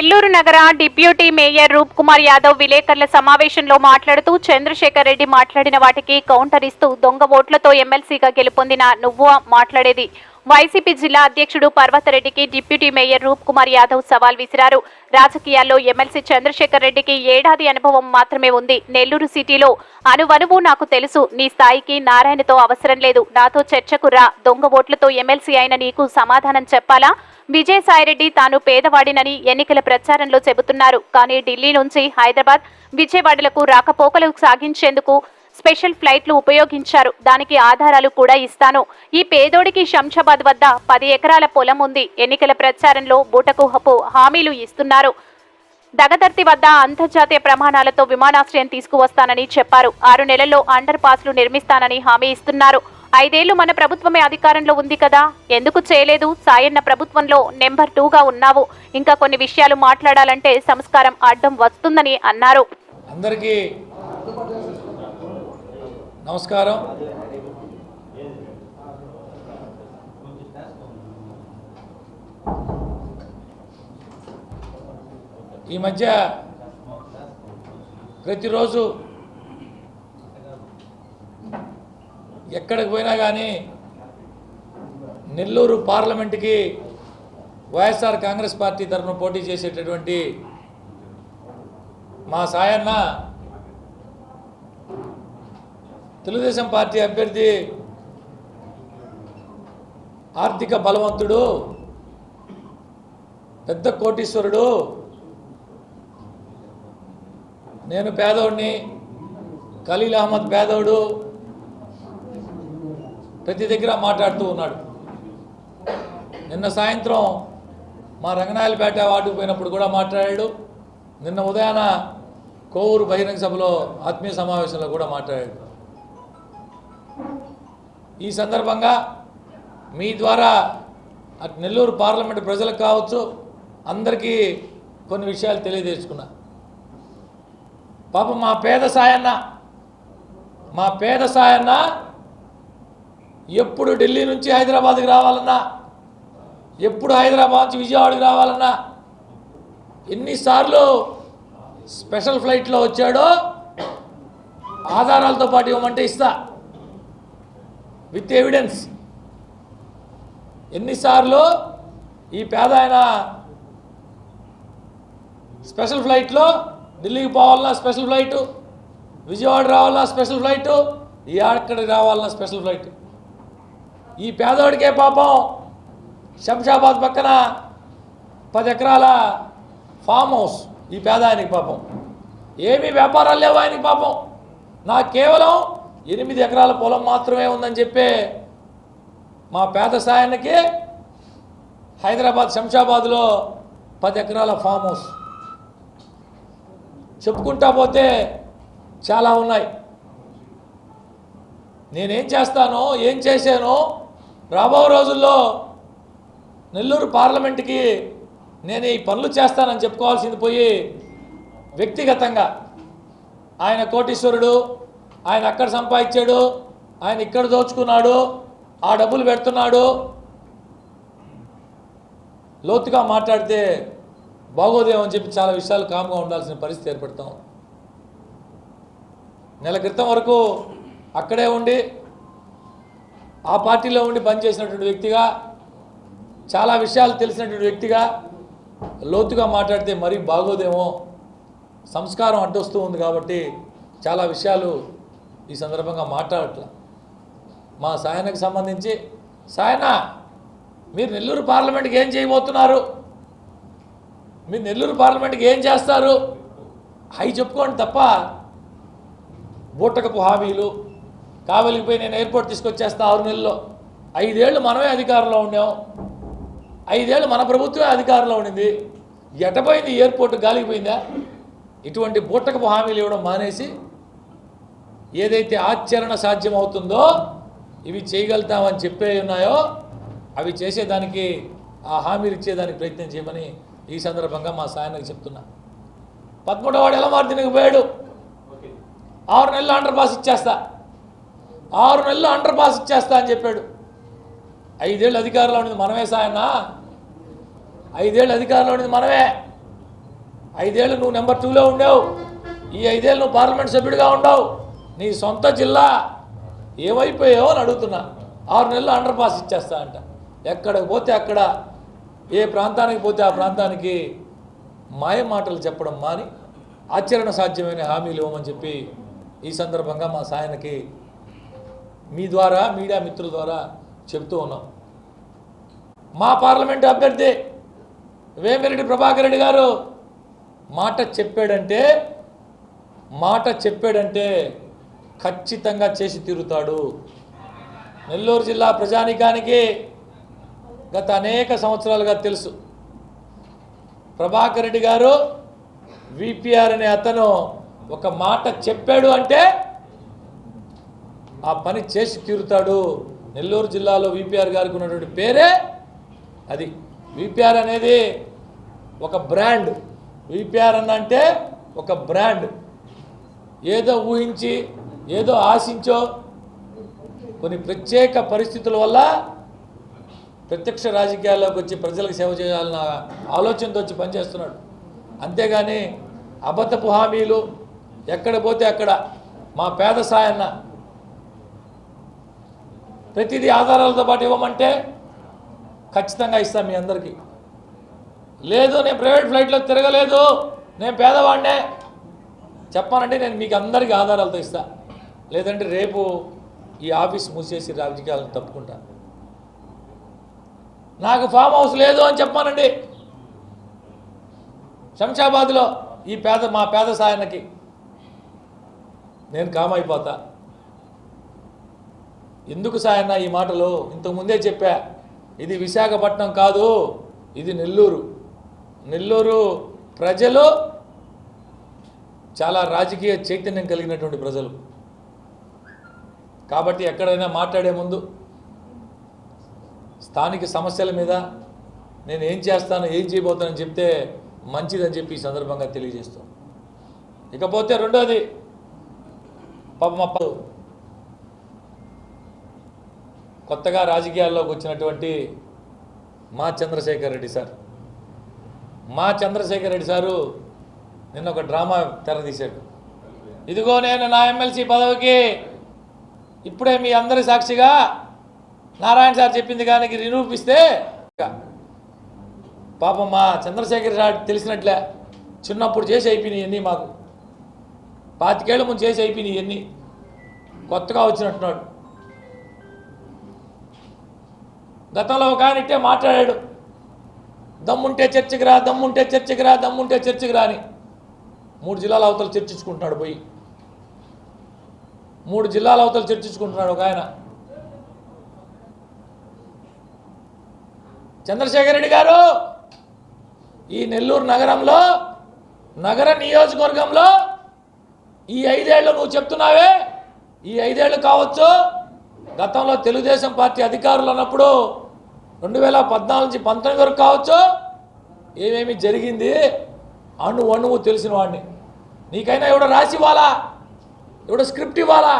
నెల్లూరు నగర deputy mayor Roop Kumar Yadav విలేకరుల సమావేశంలో మాట్లాడుతూ చంద్రశేఖర్ రెడ్డి మాట్లాడిన వాటికి కౌంటర్ ఇస్తూ దొంగ ఓట్లతో ఎమ్మెల్సీగా గెలుపొందిన నువ్వు మాట్లాడేది. వైసీపీ జిల్లా అధ్యక్షుడు పర్వతరెడ్డికి డిప్యూటీ మేయర్ రూప్ కుమార్ యాదవ్ సవాల్ విసిరారు. రాజకీయాల్లో ఎమ్మెల్సీ చంద్రశేఖర్ రెడ్డికి ఏడాది అనుభవం మాత్రమే ఉంది. నెల్లూరు సిటీలో అనువనువు నాకు తెలుసు. నీ స్థాయికి నారాయణతో అవసరం లేదు. నాతో చర్చకు రా. దొంగ ఓట్లతో ఎమ్మెల్సీ అయిన నీకు సమాధానం చెప్పాలా? విజయసాయిరెడ్డి తాను పేదవాడినని ఎన్నికల ప్రచారంలో చెబుతున్నారు. కానీ ఢిల్లీ నుంచి హైదరాబాద్ విజయవాడలకు రాకపోకలు సాగించేందుకు స్పెషల్ ఫ్లైట్లు ఉపయోగించారు. దానికి ఆధారాలు కూడా ఇస్తాను. ఈ పేదోడికి శంషాబాద్ వద్ద పది ఎకరాల పొలం ఉంది. ఎన్నికల ప్రచారంలో బూటకుహపు హామీలు ఇస్తున్నారు. దగదర్తి వద్ద అంతర్జాతీయ ప్రమాణాలతో విమానాశ్రయం తీసుకువస్తానని చెప్పారు. ఆరు నెలల్లో అండర్ పాస్లు నిర్మిస్తానని హామీ ఇస్తున్నారు. ఐదేళ్ళు మన ప్రభుత్వమే అధికారంలో ఉంది కదా. ఎందుకు చేయలేదు? సాయన్న ప్రభుత్వంలో నెంబర్ టూగా ఉన్నావు. ఇంకా కొన్ని విషయాలు మాట్లాడాలంటే సంస్కారం అడ్డం వస్తుందని అన్నారు. అందరికీ నమస్కారం. ఈ మధ్య ప్రతిరోజు ఎక్కడికి పోయినా కానీ నెల్లూరు పార్లమెంటుకి వైఎస్ఆర్ కాంగ్రెస్ పార్టీ తరఫున పోటీ చేసేటటువంటి మా సాయన్న తెలుగుదేశం పార్టీ అభ్యర్థి ఆర్థిక బలవంతుడు పెద్ద కోటీశ్వరుడు. నేను పేదోడిని ఖలీల్ అహ్మద్ పేదోడు. ప్రతి దగ్గర మాట్లాడుతూ ఉన్నాడు. నిన్న సాయంత్రం మా రంగనాయలపేట వార్డుకు పోయినప్పుడు కూడా మాట్లాడాడు. నిన్న ఉదయాన కోవూరు బహిరంగ సభలో ఆత్మీయ సమావేశంలో కూడా మాట్లాడాడు. ఈ సందర్భంగా మీ ద్వారా అటు నెల్లూరు పార్లమెంటు ప్రజలకు కావచ్చు అందరికీ కొన్ని విషయాలు తెలియజేసుకున్నా. పాపం మా పేద సాయన్న మా పేద సాయన్న ఎప్పుడు ఢిల్లీ నుంచి హైదరాబాద్కి రావాలన్నా? ఎప్పుడు హైదరాబాద్ నుంచి విజయవాడకి రావాలన్నా? ఎన్నిసార్లు స్పెషల్ ఫ్లైట్లో వచ్చాడో ఆధారాలతో పాటు ఇవ్వమంటే ఇస్తా. With evidence. ఎన్నిసార్లు ఈ పేద ఆయన స్పెషల్ ఫ్లైట్లో ఢిల్లీకి పోవాలన్నా స్పెషల్ ఫ్లైటు విజయవాడ రావాలన్నా స్పెషల్ ఫ్లైటు ఈ అక్కడికి రావాలన్నా స్పెషల్ ఫ్లైట్. ఈ పేదోడికే పాపం. శంషాబాద్ పక్కన పది ఎకరాల ఫామ్ హౌస్. ఈ పేద ఆయనకి పాపం. ఏమీ వ్యాపారాలు లేవు ఆయనకి పాపం. నాకు కేవలం ఎనిమిది ఎకరాల పొలం మాత్రమే ఉందని చెప్పే మా పేద సాయానికి హైదరాబాద్ శంషాబాద్లో పది ఎకరాల ఫామ్ హౌస్. చెప్పుకుంటా పోతే చాలా ఉన్నాయి. నేనేం చేస్తానో ఏం చేశానో రాబో రోజుల్లో నెల్లూరు పార్లమెంట్కి నేను ఈ పనులు చేస్తానని చెప్పుకోవాల్సింది పోయి వ్యక్తిగతంగా ఆయన కోటీశ్వరుడు ఆయన అక్కడ సంపాదించాడు ఆయన ఇక్కడ దోచుకున్నాడు ఆ డబ్బులు పెడుతున్నాడు. లోతుగా మాట్లాడితే బాగోదేమో అని చెప్పి చాలా విషయాలు కామ్గా ఉండాల్సిన పరిస్థితి ఏర్పడతాం. నెల క్రితం వరకు అక్కడే ఉండి ఆ పార్టీలో ఉండి పనిచేసినటువంటి వ్యక్తిగా చాలా విషయాలు తెలిసినటువంటి వ్యక్తిగా లోతుగా మాట్లాడితే మరీ బాగోదేమో సంస్కారం అడ్డొస్తూ ఉంది కాబట్టి చాలా విషయాలు ఈ సందర్భంగా మాట్లాడట్ల. మా సాయనకు సంబంధించి సాయన మీరు నెల్లూరు పార్లమెంట్కి ఏం చేయబోతున్నారు? మీరు నెల్లూరు పార్లమెంట్కి ఏం చేస్తారు? అవి చెప్పుకోండి తప్ప బూటకపు హామీలు కావలికి పోయి నేను ఎయిర్పోర్ట్ తీసుకొచ్చేస్తా ఆరు నెలల్లో. ఐదేళ్ళు మనమే అధికారంలో ఉండాం ఐదేళ్ళు మన ప్రభుత్వమే అధికారంలో ఉండింది. ఎటపోయింది ఎయిర్పోర్ట్ గాలికి పోయిందా? ఇటువంటి బూటకపు హామీలు ఇవ్వడం మానేసి ఏదైతే ఆచరణ సాధ్యం అవుతుందో ఇవి చేయగలుగుతామని చెప్పే ఉన్నాయో అవి చేసేదానికి ఆ హామీలు ఇచ్చేదానికి ప్రయత్నం చేయమని ఈ సందర్భంగా మా సాయనకు చెప్తున్నా. పదమూడవ వాడు ఎలా మార్దినకు పోయాడు? ఆరు నెలలు అండర్ పాస్ ఇచ్చేస్తా. ఆరు నెలలు అండర్ పాస్ ఇచ్చేస్తా అని చెప్పాడు. ఐదేళ్ళు అధికారంలో ఉండేది మనమే సాయన్న. ఐదేళ్ళు అధికారంలో ఉండేది మనమే. ఐదేళ్ళు నువ్వు నెంబర్ టూలో ఉండేవు. ఈ ఐదేళ్ళు నువ్వు పార్లమెంట్ సభ్యుడిగా ఉండవు. నీ సొంత జిల్లా ఏమైపోయావో అని అడుగుతున్నా. ఆరు నెలలు అండర్ పాస్ ఇచ్చేస్తా అంట. ఎక్కడికి పోతే అక్కడ ఏ ప్రాంతానికి పోతే ఆ ప్రాంతానికి మాయ మాటలు చెప్పడం మాని ఆచరణ సాధ్యమైన హామీలు ఇవ్వమని చెప్పి ఈ సందర్భంగా మా సాయనకి మీ ద్వారా మీడియా మిత్రుల ద్వారా చెప్తూ ఉన్నాం. మా పార్లమెంట్ అభ్యర్థి వేమిరెడ్డి ప్రభాకర్ రెడ్డి గారు మాట చెప్పాడంటే మాట చెప్పాడంటే ఖచ్చితంగా చేసి తీరుతాడు. నెల్లూరు జిల్లా ప్రజానికానికి గత అనేక సంవత్సరాలుగా తెలుసు. ప్రభాకర్ రెడ్డి గారు విపిఆర్ అనే అతను ఒక మాట చెప్పాడు అంటే ఆ పని చేసి తీరుతాడు. నెల్లూరు జిల్లాలో విపిఆర్ గారికి ఉన్నటువంటి పేరే అది. విపిఆర్ అనేది ఒక బ్రాండ్. విపిఆర్ అన్న అంటే ఒక బ్రాండ్. ఏదో ఊహించి ఏదో ఆశించో కొన్ని ప్రత్యేక పరిస్థితుల వల్ల ప్రత్యక్ష రాజకీయాల్లోకి వచ్చి ప్రజలకు సేవ చేయాలన్న ఆలోచనతో వచ్చి పనిచేస్తున్నాడు. అంతేగాని అబద్ధపు హామీలు ఎక్కడ పోతే అక్కడ మా పేద సాయన్న ప్రతిదీ ఆధారాలతో పాటు ఇవ్వమంటే ఖచ్చితంగా ఇస్తాం మీ అందరికీ. లేదు నేను ప్రైవేట్ ఫ్లైట్లో తిరగలేదు నేను పేదవాడినే. చెప్పానంటే నేను మీకు అందరికీ ఆధారాలతో ఇస్తా. లేదంటే రేపు ఈ ఆఫీస్ మూసేసి రాజకీయాలను తప్పుకుంటా. నాకు ఫామ్ హౌస్ లేదు అని చెప్పానండి. శంషాబాద్లో ఈ పేద మా పేద సాయనకి. నేను కామైపోతా. ఎందుకు సాయన్న ఈ మాటలు? ఇంతకుముందే చెప్పా. ఇది విశాఖపట్నం కాదు ఇది నెల్లూరు. నెల్లూరు ప్రజలు చాలా రాజకీయ చైతన్యం కలిగినటువంటి ప్రజలు. కాబట్టి ఎక్కడైనా మాట్లాడే ముందు స్థానిక సమస్యల మీద నేను ఏం చేస్తాను ఏం చేయబోతానని చెప్తే మంచిదని చెప్పి ఈ సందర్భంగా తెలియజేస్తాం ఇకపోతే రెండోది పాప మా ప- కొత్తగా రాజకీయాల్లోకి వచ్చినటువంటి మా చంద్రశేఖర్ రెడ్డి సార్. మా చంద్రశేఖర్ రెడ్డి సారు నిన్న ఒక డ్రామా తెరదీశాడు ఇదిగో నేను నా ఎమ్మెల్సీ పదవికి ఇప్పుడే మీ అందరి సాక్షిగా నారాయణ సార్ చెప్పింది కానీ నిరూపిస్తే పాపం మా చంద్రశేఖర్ సార్ తెలిసినట్లే చిన్నప్పుడు చేసి అయిపోయినాయి ఇవన్నీ మాకు. పాతికేళ్ళ ముందు చేసి అయిపోయినాయి ఇవన్నీ. కొత్తగా వచ్చినట్టున్నాడు. గతంలో ఒక ఆయన ఇట్టే మాట్లాడాడు. దమ్ముంటే చర్చకి రా దమ్ముంటే చర్చకి రా దమ్ముంటే చర్చకి రా అని. మూడు జిల్లాల అవతల చర్చించుకుంటున్నాడు పోయి. మూడు జిల్లాల అవతలు చర్చించుకుంటున్నాడు ఒక ఆయన. చంద్రశేఖర్ రెడ్డి గారు ఈ నెల్లూరు నగరంలో నగర నియోజకవర్గంలో ఈ ఐదేళ్ళు నువ్వు చెప్తున్నావే ఈ ఐదేళ్ళు కావచ్చు గతంలో తెలుగుదేశం పార్టీ అధికారులు ఉన్నప్పుడు రెండు వేల పద్నాలుగు నుంచి పంతొమ్మిది వరకు కావచ్చు ఏమేమి జరిగింది అణు అణువు తెలిసిన వాడిని. నీకైనా ఎవడ రాసి ఇవ్వాలా? ఎవడ స్క్రిప్ట్ ఇవ్వాలా?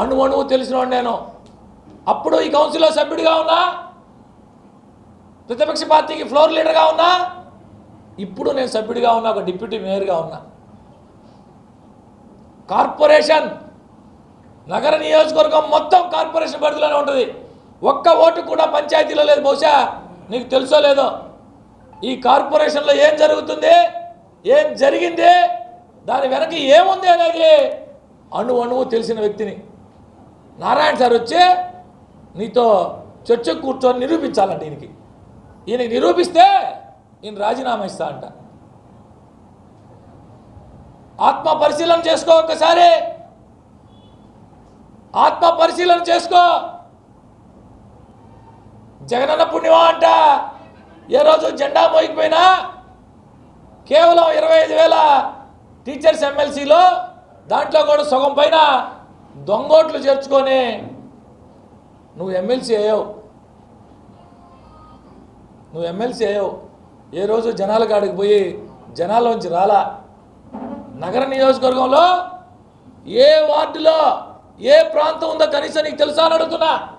అణు అణువు తెలిసిన నేను. అప్పుడు ఈ కౌన్సిల్లో సభ్యుడిగా ఉన్నా ప్రతిపక్ష పార్టీకి ఫ్లోర్ లీడర్గా ఉన్నా ఇప్పుడు నేను సభ్యుడిగా ఉన్నా ఒక డిప్యూటీ మేయర్గా ఉన్నా. కార్పొరేషన్ నగర నియోజకవర్గం మొత్తం కార్పొరేషన్ పరిధిలోనే ఉంటుంది. ఒక్క ఓటు కూడా పంచాయతీలో లేదు బహుశా. నీకు తెలుసో లేదో? ఈ కార్పొరేషన్లో ఏం జరుగుతుంది? ఏం జరిగింది? దాని వెనక ఏముంది అనేది అణు అణువు తెలిసిన వ్యక్తిని నారాయణ సార్ వచ్చి నీతో చర్చ కూర్చొని నిరూపించాలంట ఈయనకి ఈయనకి నిరూపిస్తే ఈయన రాజీనామా ఇస్తా అంట. ఆత్మ పరిశీలన చేసుకో ఒక్కసారి. ఆత్మ పరిశీలన చేసుకో. జగనన్న పుణ్యమా అంట. ఏ రోజు జెండా మోగిపోయినా కేవలం ఇరవై ఐదు వేల టీచర్స్ ఎమ్మెల్సీలో దాంట్లో కూడా సగం పైన దొంగోట్లు చేర్చుకొని నువ్వు ఎమ్మెల్సీ అయ్యావు. నువ్వు ఎమ్మెల్సీ అయ్యావు. ఏ రోజు జనాల కాడికి పోయి జనాల్లోంచి రాలా. నగర నియోజకవర్గంలో ఏ వార్డులో ఏ ప్రాంతం ఉందో కనీసం నీకు తెలుసా అని అడుగుతున్నా?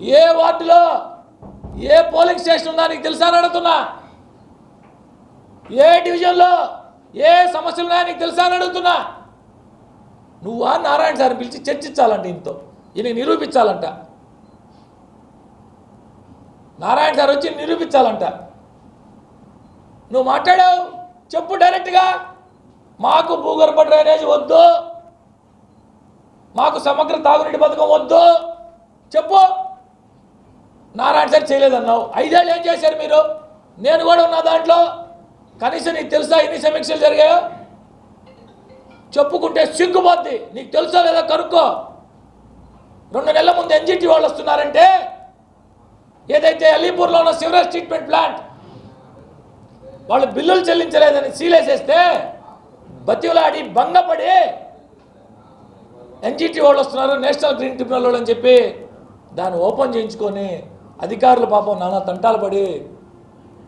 ఏ వార్డులో ఏ పోలింగ్ స్టేషన్ ఉందా నీకు తెలుసా అని అడుగుతున్నా? ఏ డివిజన్లో ఏ సమస్యలు ఉన్నాయో నీకు తెలుసా అని అడుగుతున్నా? నువ్వా నారాయణ సార్ పిలిచి చర్చించాలంట ఇంతో ఈయన నిరూపించాలంట. నారాయణ సార్ వచ్చి నిరూపించాలంట. నువ్వు మాట్లాడావు? చెప్పు డైరెక్ట్గా. మాకు భూగర్భ డ్రైనేజ్ వద్దు. మాకు సమగ్ర తాగునీటి పథకం వద్దు. చెప్పు. నారాయణ సార్ చేయలేదన్నావు. ఐదేళ్ళు ఏం చేశారు మీరు? నేను కూడా ఉన్నా దాంట్లో కనీసం నీకు తెలుసా ఎన్ని సమీక్షలు జరిగాయో? చెప్పుకుంటే సిగ్గుపోద్ది నీకు తెలుసా లేదా కనుక్కో. రెండు నెలల ముందు ఎన్జిటి వాళ్ళు వస్తున్నారంటే ఏదైతే అలీపూర్లో ఉన్న సివరేజ్ ట్రీట్మెంట్ ప్లాంట్ వాళ్ళు బిల్లులు చెల్లించలేదని సీలేసేస్తే బతిలాడి భంగపడి ఎన్టీటీ వాళ్ళు వస్తున్నారు నేషనల్ గ్రీన్ ట్రిబ్యునల్ వాళ్ళు అని చెప్పి దాన్ని ఓపెన్ చేయించుకొని అధికారులు పాపం నానా తంటాలు పడి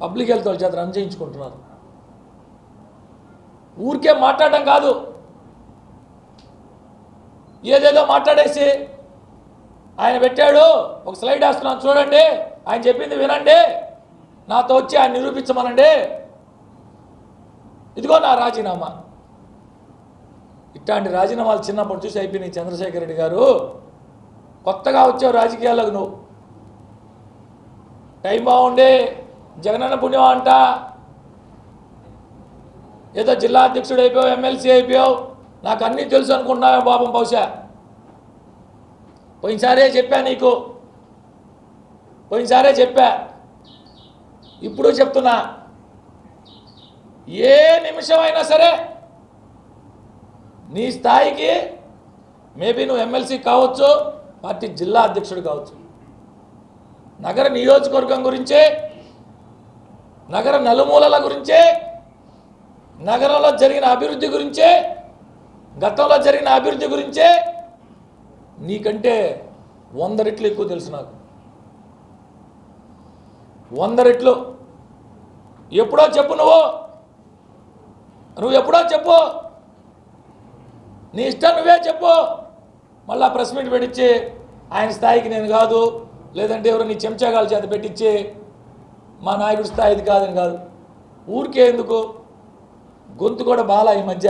పబ్లిక్ హెల్త్ వాళ్ళ చేత రన్ చేయించుకుంటున్నారు. ఊరికే మాట్లాడడం కాదు. ఏదేదో మాట్లాడేసి ఆయన పెట్టాడు ఒక స్లైడ్ వేస్తున్నాను చూడండి ఆయన చెప్పింది వినండి నాతో వచ్చి ఆయన నిరూపించమనండి. ఇదిగో నా రాజీనామా. ఇట్లాంటి రాజీనామాలు చిన్నప్పుడు చూసి అయిపోయినాయి చంద్రశేఖర్ రెడ్డి గారు. కొత్తగా వచ్చావు రాజకీయాలకు నువ్వు. టైం బాగుండే జగనన్న పుణ్యం అంట. ఏదో జిల్లా అధ్యక్షుడు అయిపోయావు ఎమ్మెల్సీ అయిపోయావు. నాకు అన్నీ తెలుసు అనుకుంటున్నావు పాపం బహుశా. పోయినసారే చెప్పా నీకు. పోయినసారే చెప్పా. ఇప్పుడు చెప్తున్నా. ఏ నిమిషమైనా సరే నీ స్థాయికి మేబీ నువ్వు ఎమ్మెల్సీ కావచ్చు పార్టీ జిల్లా అధ్యక్షుడు కావచ్చు. నగర నియోజకవర్గం గురించే నగర నలుమూలల గురించే నగరంలో జరిగిన అభివృద్ధి గురించే గతంలో జరిగిన అభివృద్ధి గురించే నీకంటే వంద రెట్లు ఎక్కువ తెలుసు నాకు. వంద రెట్లు. ఎప్పుడో చెప్పు నువ్వు. నువ్వు ఎప్పుడో చెప్పు. నీ ఇష్టం నువ్వే చెప్పు. మళ్ళా ప్రెస్ మీట్ పెట్టించి ఆయన స్థాయికి నేను కాదు లేదంటే ఎవరు నీ చెంచాగాల చేత పెట్టించి మా నాయకుడి స్థాయిది కాదని కాదు. ఊరికే ఎందుకు? గొంతు కూడా బాలా ఈ మధ్య.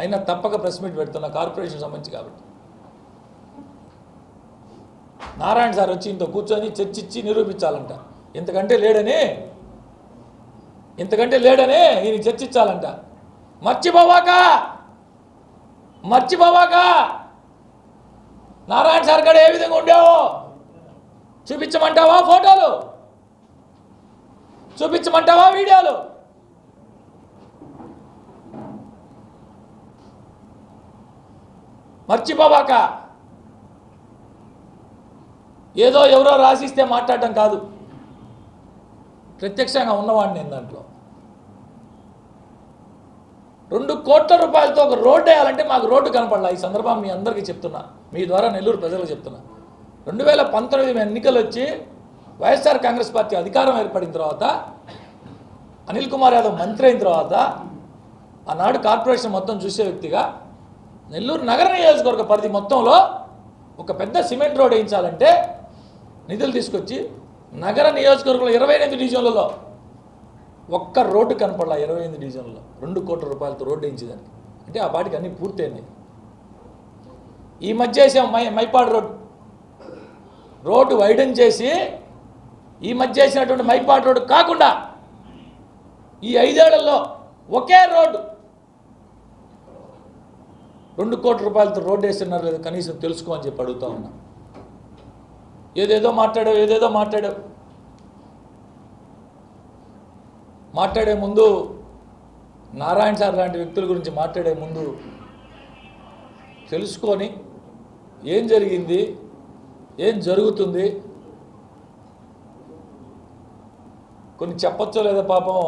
అయినా తప్పక ప్రెస్ మీట్ పెడుతున్నా కార్పొరేషన్ సంబంధించి కాబట్టి. నారాయణ సార్ వచ్చి ఇంత కూర్చొని చర్చించి నిరూపించాలంట. ఇంతకంటే లేడని? ఇంతకంటే లేడని? ఈయన చర్చించాలంట మర్చిపోవాక! మర్చిపోవాక నారాయణ సార్ కాడ ఏ విధంగా ఉండేవో చూపించమంటావా ఫోటోలు? చూపించమంటావా వీడియోలు? మర్చిపోవాక ఏదో ఎవరో రాసిస్తే మాట్లాడటం కాదు. ప్రత్యక్షంగా ఉన్నవాడిని నేను దాంట్లో. రెండు కోట్ల రూపాయలతో ఒక రోడ్డు వేయాలంటే మాకు రోడ్డు కనపడాల. ఈ సందర్భం మీ అందరికీ చెప్తున్నా. మీ ద్వారా నెల్లూరు ప్రజలకు చెప్తున్నా. రెండు వేల పంతొమ్మిది ఎన్నికలు వచ్చి వైఎస్ఆర్ కాంగ్రెస్ పార్టీ అధికారం ఏర్పడిన తర్వాత అనిల్ కుమార్ యాదవ్ మంత్రి అయిన తర్వాత ఆనాడు కార్పొరేషన్ మొత్తం చూసే వ్యక్తిగా నెల్లూరు నగర నియోజకవర్గ పరిధి మొత్తంలో ఒక పెద్ద సిమెంట్ రోడ్ వేయించాలంటే నిధులు తీసుకొచ్చి నగర నియోజకవర్గంలో ఇరవై ఎనిమిది డివిజన్లలో ఒక్క రోడ్డు కనపడలా ఇరవై ఎనిమిది డివిజన్లో రెండు కోట్ల రూపాయలతో రోడ్డు వేయించేదానికి అంటే ఆ పాటికి అన్నీ పూర్తయినాయి. ఈ మధ్య వేసాం మై మైపాడు రోడ్. రోడ్డు వైడన్ చేసి ఈ మధ్య వేసినటువంటి మైపాడు రోడ్డు కాకుండా ఈ ఐదేళ్ళలో ఒకే రోడ్డు. రెండు కోట్ల రూపాయలతో రోడ్డు వేస్తున్నారు లేదు కనీసం తెలుసుకో అని చెప్పి అడుగుతా ఉన్నా. ఏదేదో మాట్లాడావు ఏదేదో మాట్లాడావు. మాట్లాడే ముందు నారాయణ సార్ లాంటి వ్యక్తుల గురించి మాట్లాడే ముందు తెలుసుకొని ఏం జరిగింది ఏం జరుగుతుంది కొన్ని చెప్పచ్చో లేదా పాపం?